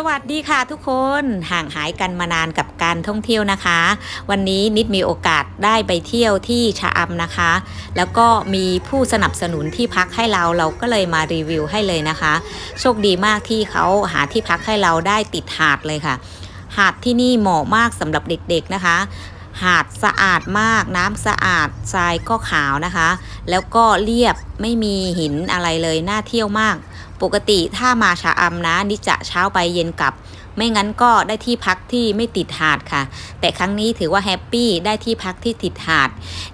สวัสดีค่ะทุกคนห่างหายกันมานานกับการท่องเที่ยวนะคะ วันนี้นิดมีโอกาสได้ไปเที่ยวที่ชะอำนะคะ แล้วก็มีผู้สนับสนุนที่พักให้เราเราก็เลยมารีวิวให้เลยนะคะ โชคดีมากที่เขาหาที่พักให้เราได้ติดหาดเลยค่ะ หาดที่นี่เหมาะมากสำหรับเด็กๆนะคะหาดสะอาดมากน้ำสะอาดทรายก็ขาวนะคะ แล้วก็เรียบไม่มีหินอะไรเลยน่าเที่ยวมาก ปกติถ้ามาชะอำนะนิจะเช้าไปเย็นกลับ ไม่งั้นก็ได้ที่พักที่ไม่ติดหาดค่ะ แต่ครั้งนี้ถือว่าแฮปปี้ได้ที่พักที่ติดหาด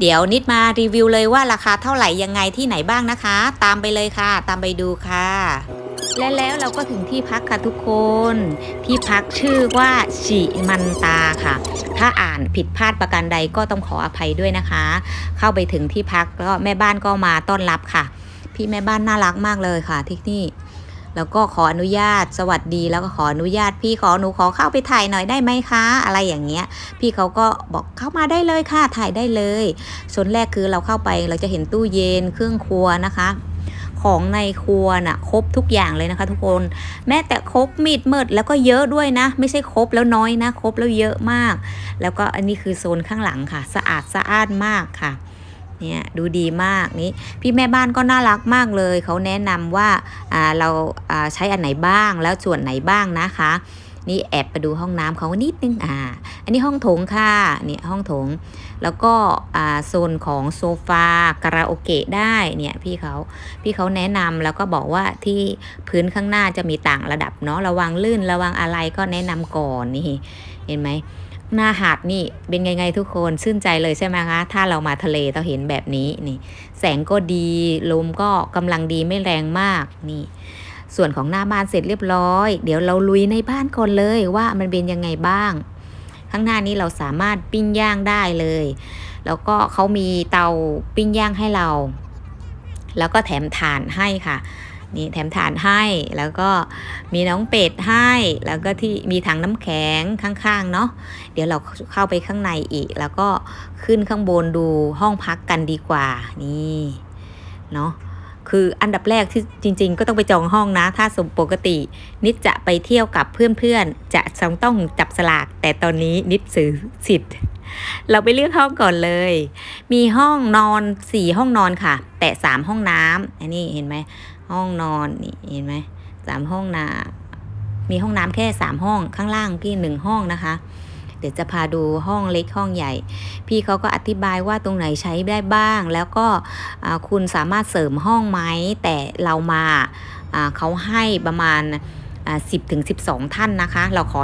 เดี๋ยวนิดมารีวิวเลยว่าราคาเท่าไหร่ยังไงที่ไหนบ้างนะคะ ตามไปเลยค่ะ ตามไปดูค่ะและแล้วเราก็ถึงที่พักค่ะทุกคน ที่พักชื่อว่าชิมันตาค่ะ ถ้าอ่านผิดพลาดประการใดก็ต้องขออภัยด้วยนะคะ เข้าไปถึงที่พักแล้วแม่บ้านก็มาต้อนรับค่ะ พี่แม่บ้านน่ารักมากเลยค่ะที่นี่ แล้วก็ขออนุญาตสวัสดีแล้วก็ขออนุญาต พี่ขอหนูขอเข้าไปถ่ายหน่อยได้ไหมคะ อะไรอย่างเงี้ย พี่เขาก็บอกเข้ามาได้เลยค่ะถ่ายได้เลยส่วนแรกคือเราเข้าไปเราจะเห็นตู้เย็นเครื่องครัวนะคะของในครัวน่ะครบทุกอย่างเลยนะคะ ทุกคน แม้แต่ครบมีดมืดแล้วก็เยอะด้วยนะ ไม่ใช่ครบแล้วน้อยนะครบแล้วเยอะมาก แล้วก็อันนี้คือโซนข้างหลังค่ะ สะอาดสะอานมากค่ะ เนี่ยดูดีมากนี่พี่แม่บ้านก็น่ารักมากเลย เขาแนะนำว่าอ่าเราใช้อันไหนบ้างแล้วส่วนไหนบ้างนะคะ นี่แอบไปดูห้องน้ำเขานิดนึงอ่าอันนี้ห้องโถงค่ะเนี่ยห้องโถง แล้วก็โซนของโซฟาคาราโอเกะได้เนี่ยพี่เขาพี่เขาแนะนำแล้วก็บอกว่าที่พื้นข้างหน้าจะมีต่างระดับเนาะระวังลื่นระวังอะไรก็แนะนำก่อนนี่เห็นไหม หน้าหาดนี่เป็นไงไงทุกคนชื่นใจเลยใช่ไหมคะถ้าเรามาทะเลเราเห็นแบบนี้นี่ แสงก็ดีลมก็กำลังดีไม่แรงมากนี่ ส่วนของหน้าบ้านเสร็จเรียบร้อย เดี๋ยวเราลุยในบ้านก่อนเลยว่ามันเป็นยังไงบ้าง ข้างหน้านี้เราสามารถปิ้งย่างได้เลย แล้วก็เขามีเตาปิ้งย่างให้เรา แล้วก็แถมถ่านให้ค่ะ นี่แถมถ่านให้แล้วก็มีน้องเป็ดให้ แล้วก็ที่มีถังน้ำแข็งข้างๆเนาะเดี๋ยวเราเข้าไปข้างในอีก แล้วก็ขึ้นข้างบนดูห้องพักกันดีกว่านี่เนาะคืออันดับแรกที่จริง ๆ ก็ต้องไปจองห้องนะ ถ้าสมปกติ นิดจะไปเที่ยวกับเพื่อนๆจะต้องจับสลาก แต่ตอนนี้นิดซื้อสิทธิ์ เราไปเลือกห้องก่อนเลย มีห้องนอนสี่ห้องนอนค่ะ แต่สามห้องน้ำอันนี้เห็นไหมห้องนอนนี่เห็นไหมสามห้องนามีห้องน้ำแค่สามห้องข้างล่างพี่หนึ่งห้องนะคะ เดี๋ยวจะพาดูห้องเล็กห้องใหญ่ พี่เขาก็อธิบายว่าตรงไหนใช้ได้บ้าง แล้วก็คุณสามารถเสริมห้องไหมแต่เรามาเขาให้ประมาณ สิบถึงสิบสองท่านนะคะ เราขอ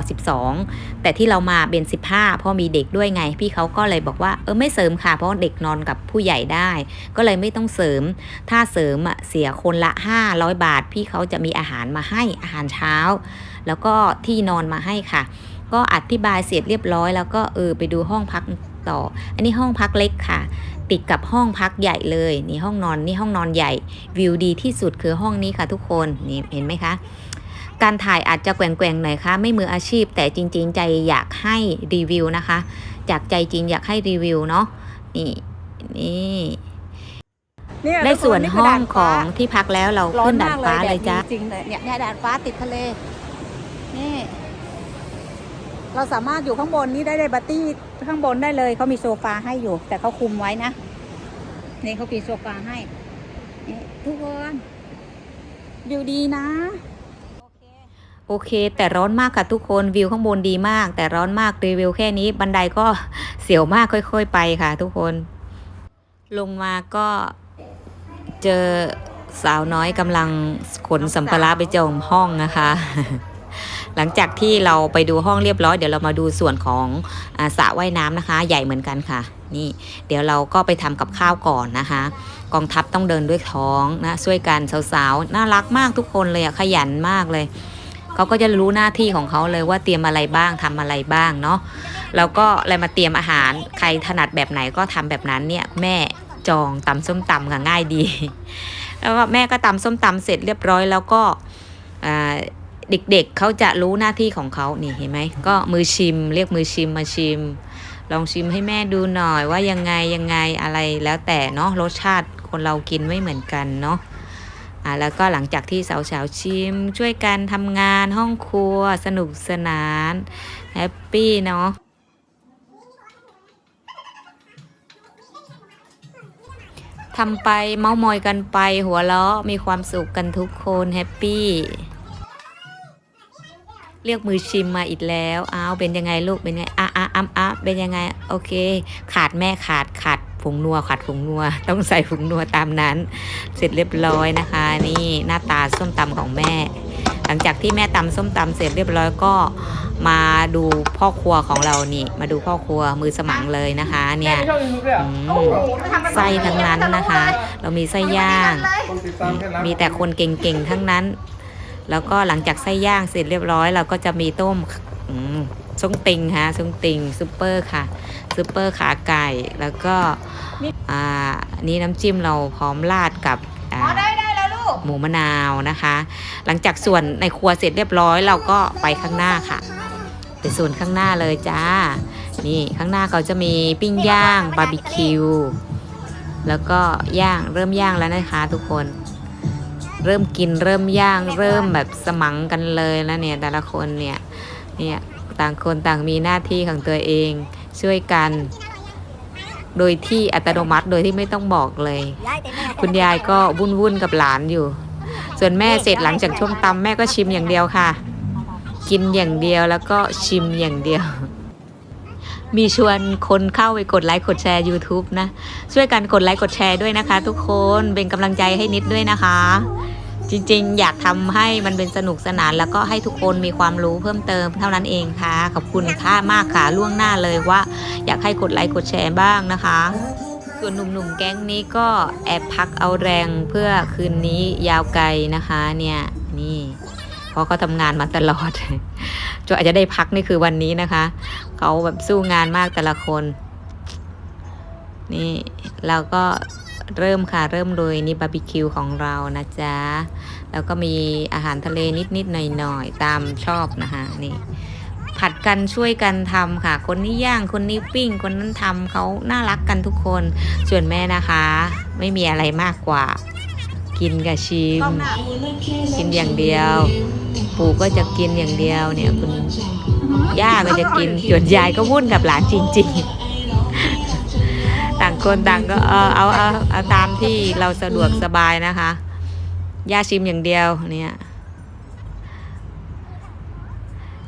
12 แต่ที่เรามาเป็น 15 เพราะมีเด็กด้วยไง พี่เขาก็เลยบอกว่าเออไม่เสริมค่ะ เพราะเด็กนอนกับผู้ใหญ่ได้ ก็เลยไม่ต้องเสริม ถ้าเสริมอะเสียคนละ 500 บาท พี่เขาจะมีอาหารมาให้อาหารเช้า แล้วก็ที่นอนมาให้ค่ะ ก็อธิบายเสร็จเรียบร้อยแล้วก็เออไปดูห้องพักต่อ อันนี้ห้องพักเล็กค่ะ ติดกับห้องพักใหญ่เลยนี่ห้องนอนนี่ห้องนอนใหญ่ วิวดีที่สุดคือห้องนี้ค่ะทุกคนนี่เห็นไหมคะ การถ่ายอาจจะแกว่งๆหน่อยค่ะไม่มืออาชีพ แต่จริง ๆ ใจอยากให้รีวิวนะคะ จากใจจริงอยากให้รีวิวเนาะนี่นี่เนี่ยได้ส่วนทุกคห้องดดของฟ้าที่พักแล้วเราร้อขึ้นนดาดมากฟ้าแดเลยดจ้าจริงๆเลยเนี่ยเนี่ยดาดฟ้าติดทะเลนี่เราสามารถอยู่ข้างบนนี้ได้เลยบัตตี้ข้างบนได้เลยเขามีโซฟาให้อยู่ แต่เขาคุมไว้นะนี่เขามีโซฟาให้นี่ทุกคนอยู่ดีนะ โอเค แต่ร้อนมากค่ะทุกคนวิวข้างบนดีมาก แต่ร้อนมากรีวิวแค่นี้ บันไดก็เสียวมากค่อย ๆ ไปค่ะ ทุกคน ลงมาก็เจอสาวน้อยกำลังขนสัมภาระไปจองห้องนะคะ หลังจากที่เราไปดูห้องเรียบร้อย เดี๋ยวเรามาดูส่วนของอาสระว่ายน้ำนะคะ ใหญ่เหมือนกันค่ะ นี่ เดี๋ยวเราก็ไปทำกับข้าวก่อนนะคะ กองทัพต้องเดินด้วยท้องนะช่วยกันสาวๆน่ารักมากทุกคนเลยอะขยันมากเลย เขาก็จะรู้หน้าที่ของเขาเลยว่าเตรียมอะไรบ้างทำอะไรบ้างเนาะแล้วก็อะไรมาเตรียมอาหารใครถนัดแบบไหนก็ทำแบบนั้นเนี่ยแม่จองตำส้มตำค่ะง่ายดี แล้วก็แม่ก็ตำส้มตำเสร็จเรียบร้อยแล้วก็เด็กๆเขาจะรู้หน้าที่ของเขานี่เห็นไหมก็มือชิม เรียกมือชิมมาชิม ลองชิมให้แม่ดูหน่อยว่ายังไงยังไงอะไรแล้วแต่เนาะรสชาติคนเรากินไม่เหมือนกันเนาะ แล้วก็หลังจากที่สาวๆชิม ช่วยกันทำงานห้องครัว สนุกสนานแฮปปี้เนาะทำไปเมามอยกันไปหัวเราะมีความสุขกันทุกคนแฮปปี้เรียกมือชิมมาอีกแล้ว อ้าว เป็นยังไงลูก เป็นไงอะอะอะอะเป็นยังไง โอเค ขาดแม่ขาดขาด ผงนัวขาดผงนัว ต้องใส่ผงนัวตามนั้น เสร็จเรียบร้อยนะคะ นี่หน้าตาส้มตำของแม่ หลังจากที่แม่ตำส้มตำเสร็จเรียบร้อยก็มาดูพ่อครัวของเรานี่ มาดูพ่อครัวมือสมังเลยนะคะ เนี่ยไม่ชอบยูทูบเลยเหรออืมไส้ทั้งนั้นนะคะ เรามีไส้ย่างคนติดตามแค่รักมีแต่คนเก่งๆทั้งนั้น แล้วก็หลังจากไส้ย่างเสร็จเรียบร้อยเราก็จะมีต้มอืมส้งติงฮะส้งติงซุปเปอร์ค่ะซุปเปอร์ขาไก่แล้วก็ อ่านี่น้ำจิ้มเราพร้อมราดกับอ่าได้ได้แล้วลูกหมูมะนาวนะคะ หลังจากส่วนในครัวเสร็จเรียบร้อยเราก็ไปข้างหน้าค่ะไปส่วนข้างหน้าเลยจ้า นี่ข้างหน้าเขาจะมีปิ้งย่างบาร์บีคิวแล้วก็ย่างเริ่มย่างแล้วนะคะทุกคน เริ่มกินเริ่มย่าง เริ่มแบบสมังกันเลยแล้วเนี่ยแต่ละคนเนี่ยเนี่ยต่างคนต่างมีหน้าที่ของตัวเองช่วยกัน โดยที่อัตโนมัติโดยที่ไม่ต้องบอกเลย คุณยายก็วุ่นวุ่นๆกับหลานอยู่ ส่วนแม่เสร็จหลังจากช่วงตำแม่ก็ชิมอย่างเดียวค่ะ กินอย่างเดียวแล้วก็ชิมอย่างเดียว มีชวนคนเข้าไปกดไลค์กดแชร์ YouTube นะ ช่วยกันกดไลค์กดแชร์ด้วยนะคะ ทุกคนเป็นกำลังใจให้นิดด้วยนะคะ จริงๆ อยากทำให้มันเป็นสนุกสนาน แล้วก็ให้ทุกคนมีความรู้เพิ่มเติมเท่านั้นเองค่ะ ขอบคุณค่ามากค่ะล่วงหน้าเลยว่า อยากให้กดไลค์กดแชร์บ้างนะคะ ส่วนหนุ่มๆแก๊งนี้ก็แอบพักเอาแรงเพื่อคืนนี้ยาวไกลนะคะเนี่ยนี่เพราะเขาทำงานมาตลอดจนอาจจะได้พักนี่คือวันนี้นะคะเขาแบบสู้งานมากแต่ละคน นี่เราก็ เริ่มค่ะเริ่มโดยนี่บาร์บีคิวของเรานะจ๊ะ แล้วก็มีอาหารทะเลนิดๆหน่อยๆ ตามชอบนะคะนี่ผัดกันช่วยกันทำค่ะ คนนี้ย่างคนนี้ปิ้ง คนนั้นทำเขาน่ารักกันทุกคน ส่วนแม่นะคะ ไม่มีอะไรมากกว่า กินกับชิม กินอย่างเดียว ปู่ก็จะกินอย่างเดียวเนี่ยคุณย่าก็จะกินส่วนยายก็วุ่นกับหลานจริงๆต่าง คนต่างก็เออเอาเอาเอาตามที่เราสะดวกสบายนะคะย่าชิมอย่างเดียวเนี่ย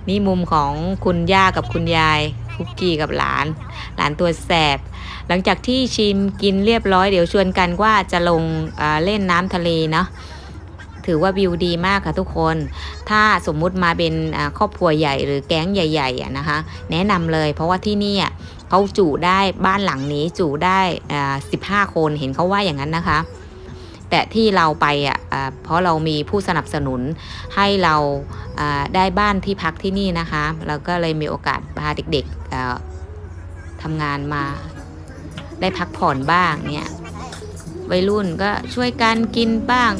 นี่มุมของคุณย่ากับคุณยายคุกกี้กับหลาน หลานตัวแสบ หลังจากที่ชิมกินเรียบร้อยเดี๋ยวชวนกันว่าจะลงเเล่นน้ำทะเลเนาะ ถือว่าวิวดีมากค่ะทุกคน ถ้าสมมุติมาเป็นครอบครัวใหญ่หรือแก๊งใหญ่ๆนะคะ แนะนำเลย เพราะว่าที่นี่เขาจุได้บ้านหลังนี้จุได้อ่า15คนเห็นเขาว่าอย่างนั้นนะคะ แต่ที่เราไปอะเพราะเรามีผู้สนับสนุนให้เราได้บ้านที่พักที่นี่นะคะเราก็เลยมีโอกาสพาเด็กๆทำงานมาได้พักผ่อนบ้างเนี่ยวัยรุ่นก็ช่วยกันกินบ้าง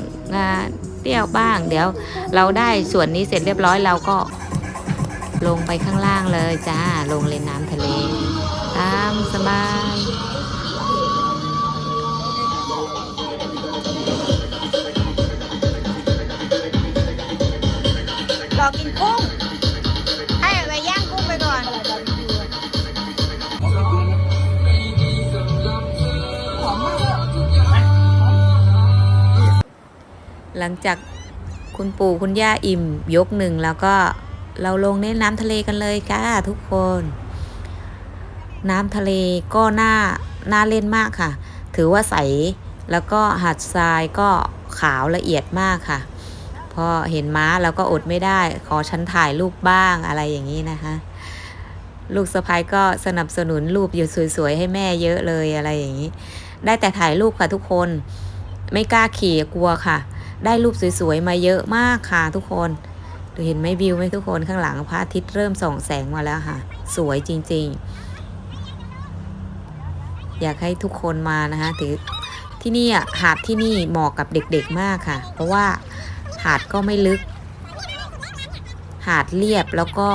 รี้ยวบ้าง เดี๋ยวเราได้ส่วนนี้เสร็จเรียบร้อยเราก็ ลงไปข้างล่างเลยจ้าลงเล่นน้ำทะเลตามสบายรอกินกุ้ง หลังจากคุณปู่คุณย่าอิ่ม ยกหนึ่งแล้วก็เราลงเล่นน้ำทะเลกันเลยค่ะทุกคน น้ำทะเลก็น่าน่าเล่นมากค่ะ ถือว่าใสแล้วก็หาดทรายก็ขาวละเอียดมากค่ะ พอเห็นม้าเราก็อดไม่ได้ ขอฉันถ่ายรูปบ้างอะไรอย่างนี้นะคะ ลูกสะพ้ายก็สนับสนุนรูปอยู่สวยๆให้แม่เยอะเลยอะไรอย่างนี้ ได้แต่ถ่ายรูปค่ะทุกคน ไม่กล้าขี่กลัวค่ะ ได้รูปสวยๆมาเยอะมากค่ะทุกคนดูเห็นไหมวิวไหมทุกคนข้างหลังพระอาทิตย์เริ่มส่องแสงมาแล้วค่ะ สวยจริงๆ อยากให้ทุกคนมานะคะถือที่นี่อะหาดที่นี่เหมาะกับเด็กๆมากค่ะ เพราะว่าหาดก็ไม่ลึก หาดเรียบแล้วก็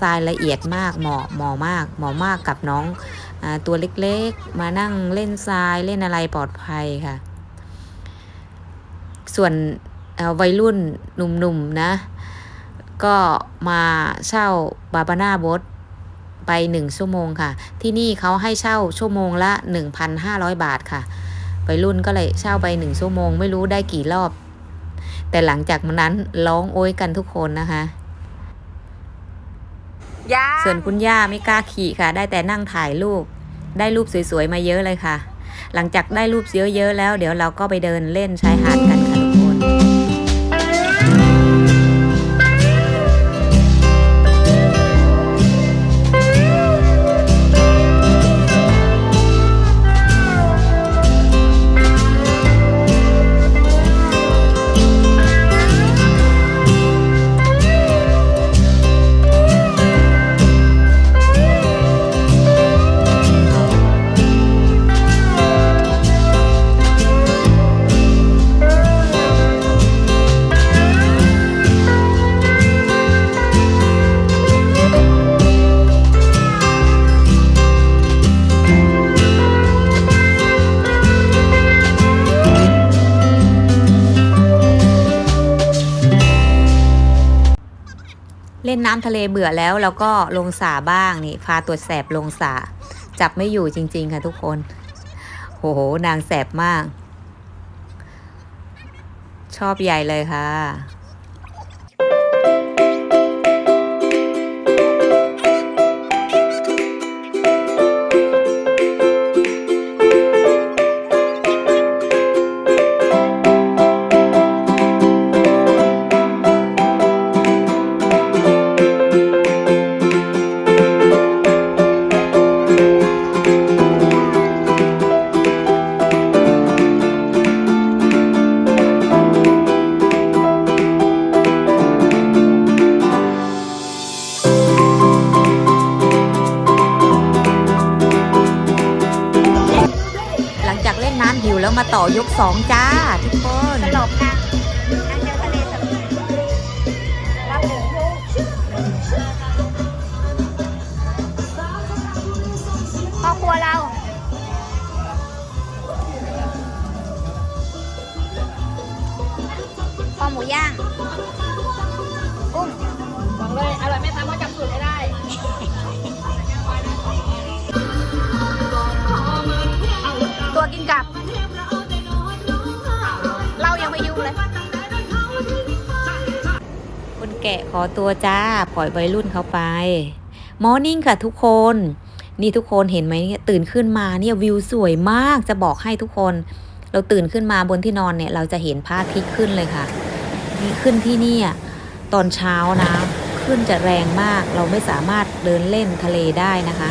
ทรายละเอียดมากเหมาะเหมาะมากเหมาะมากกับน้องอตัวเล็กๆ มานั่งเล่นทรายเล่นอะไรปลอดภัยค่ะ ส่วนเอ่อวัยรุ่นหนุ่มๆนะ ก็มาเช่าบาบาน่าบ t ไปหนึ่งชั่วโมงค่ะ ที่นี่เขาให้เช่าชั่วโมงละ 1,500 บาทค่ะวัยรุ่นก็เลยเช่าไปหนึ่งชั่วโมง ไม่รู้ได้กี่รอบ แต่หลังจากนั้นร้องโอยกันทุกคนนะคะยาส่วนคุณย่าไม่กล้าขี่ค่ะ ได้แต่นั่งถ่ายรูป ได้รูปสวยๆมาเยอะเลยค่ะ หลังจากได้รูปเยอะๆแล้ว เดี๋ยวเราก็ไปเดินเล่นชายหาดกัน เล่นน้ำทะเลเบื่อแล้วเราก็ลงสาบ้างนี่พาตัวแสบลงสาจับไม่อยู่จริง ๆ ค่ะทุกคนโหนางแสบมาก ชอบใหญ่เลยค่ะ ตัวจ้า ปล่อยวัยรุ่นเขาไปมอร์นิ่งค่ะทุกคน นี่ทุกคนเห็นไหมตื่นขึ้นมาเนี่ยวิวสวยมากจะบอกให้ทุกคน เราตื่นขึ้นมาบนที่นอนเนี่ย เราจะเห็นพระอาทิตย์ขึ้นเลยค่ะนี่ขึ้นที่นี่ตอนเช้านะ ขึ้นจะแรงมากเราไม่สามารถเดินเล่นทะเลได้นะคะ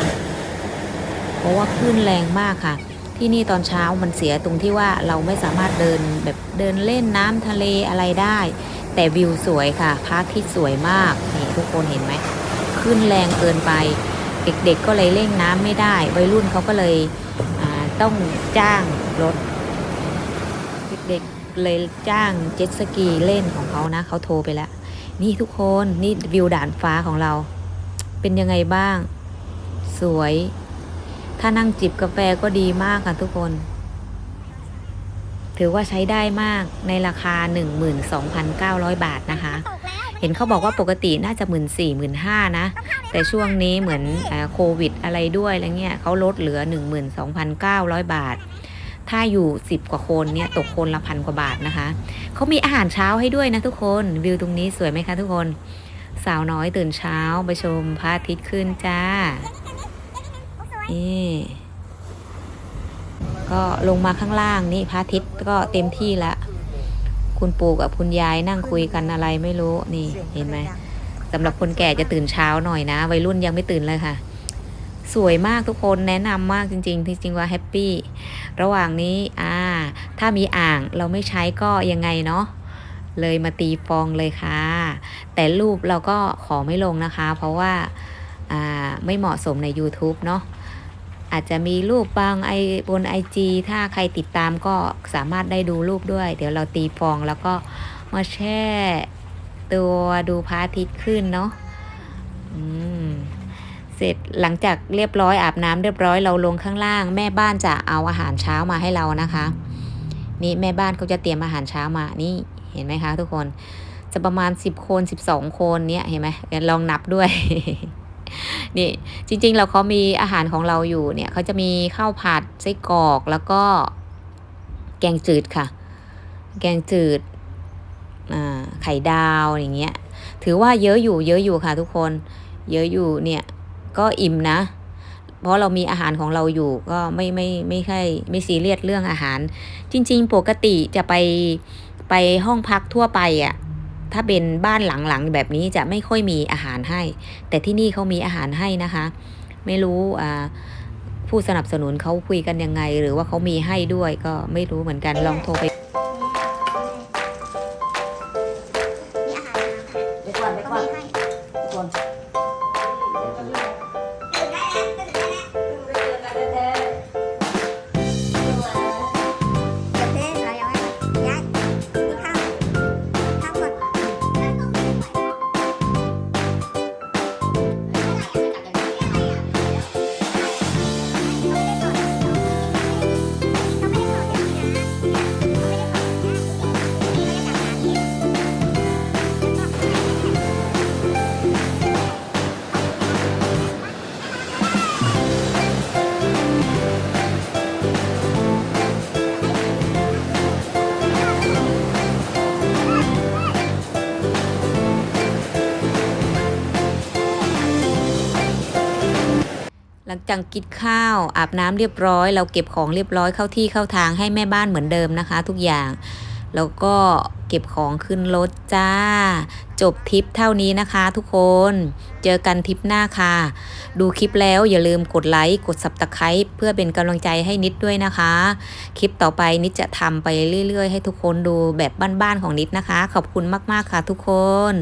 เพราะว่าขึ้นแรงมากค่ะ ที่นี่ตอนเช้ามันเสียตรงที่ว่าเราไม่สามารถเดินแบบเดินเล่นน้ำทะเลอะไรได้ แต่วิวสวยค่ะพระอาทิตย์สวยมากนี่ทุกคนเห็นไหมขึ้นแรงเกินไป เด็กๆก็เลยเล่นน้ำไม่ได้ วัยรุ่นเขาก็เลยต้องจ้างรถ เด็กๆเลยจ้างเจ็ตสกีเล่นของเขานะเขาโทรไปแล้ว นี่ทุกคนนี่วิวด่านฟ้าของเรา เป็นยังไงบ้าง สวย ถ้านั่งจิบกาแฟก็ดีมากค่ะทุกคน ถือว่าใช้ได้มากในราคา 12,900 บาทนะคะ เห็นเขาบอกว่าปกติน่าจะหมื่นสี่หมื่นห้านะ แต่ช่วงนี้เหมือนอาโควิดอะไรด้วยอะไรเงี้ยเขาลดเหลือ 12,900 บาท ถ้าอยู่ 10 กว่าคนเนี่ยตกคนละพันกว่าบาทนะคะ เขามีอาหารเช้าให้ด้วยนะทุกคนวิวตรงนี้สวยไหมคะทุกคน สาวน้อยตื่นเช้าไปชมพระอาทิตย์ขึ้นจ้านี่ ก็ลงมาข้างล่างนี่พระอาทิตย์ก็เต็มที่ละ คุณปู่กับคุณยายนั่งคุยกันอะไรไม่รู้นี่เห็นไหมสำหรับคนแก่จะตื่นเช้าหน่อยนะ วัยรุ่นยังไม่ตื่นเลยค่ะ สวยมากทุกคนแนะนำมากจริง ๆ จริง ๆ ว่าแฮปปี้ระหว่างนี้อ่าถ้ามีอ่างเราไม่ใช้ก็ยังไงเนาะเลยมาตีฟองเลยค่ะ แต่รูปเราก็ขอไม่ลงนะคะ เพราะว่าอ่าไม่เหมาะสมใน YouTube เนาะ อาจจะมีรูปบางไอบน IG ถ้าใครติดตามก็สามารถได้ดูรูปด้วย เดี๋ยวเราตีฟองแล้วก็มาแช่ ตัวดูพระอาทิตย์ขึ้นเนาะอืมเสร็จหลังจากเรียบร้อยอาบน้ำเรียบร้อยเราลงข้างล่าง แม่บ้านจะเอาอาหารเช้ามาให้เรานะคะ นี่แม่บ้านเขาจะเตรียมอาหารเช้ามานี่เห็นไหมคะ ทุกคนจะประมาณ 10 คน 12 คนเนี่ยเห็นไหมลองนับด้วย นี่จริงๆเราเขามีอาหารของเราอยู่เนี่ยเขาจะมีข้าวผัดไส้กรอกแล้วก็แกงจืดค่ะ แกงจืดอ่าไข่ดาวอย่างเงี้ย ถือว่าเยอะอยู่เยอะอยู่ค่ะทุกคน เยอะอยู่เนี่ยก็อิ่มนะ เพราะเรามีอาหารของเราอยู่ก็ไม่ไม่ไม่ใช่ไม่ซีเรียสเรื่องอาหาร จริง ๆ ปกติจะไปไปห้องพักทั่วไปอะ่ะ ถ้าเป็นบ้านหลังๆแบบนี้จะไม่ค่อยมีอาหารให้ แต่ที่นี่เขามีอาหารให้นะคะ ไม่รู้ผู้สนับสนุนเขาคุยกันยังไง หรือว่าเขามีให้ด้วยก็ไม่รู้เหมือนกันลองโทรไป หลังจากกินข้าวอาบน้ำเรียบร้อย เราเก็บของเรียบร้อยเข้าที่เข้าทางให้แม่บ้านเหมือนเดิมนะคะ ทุกอย่างแล้วก็เก็บของขึ้นรถจ้า จบทริปเท่านี้นะคะทุกคน เจอกันทริปหน้าค่ะ ดูคลิปแล้วอย่าลืมกดไลค์ กด subscribe เพื่อเป็นกำลังใจให้นิดด้วยนะคะ คลิปต่อไปนิดจะทำไปเรื่อยๆ ให้ทุกคนดูแบบบ้านๆของนิดนะคะ ขอบคุณมากๆค่ะทุกคน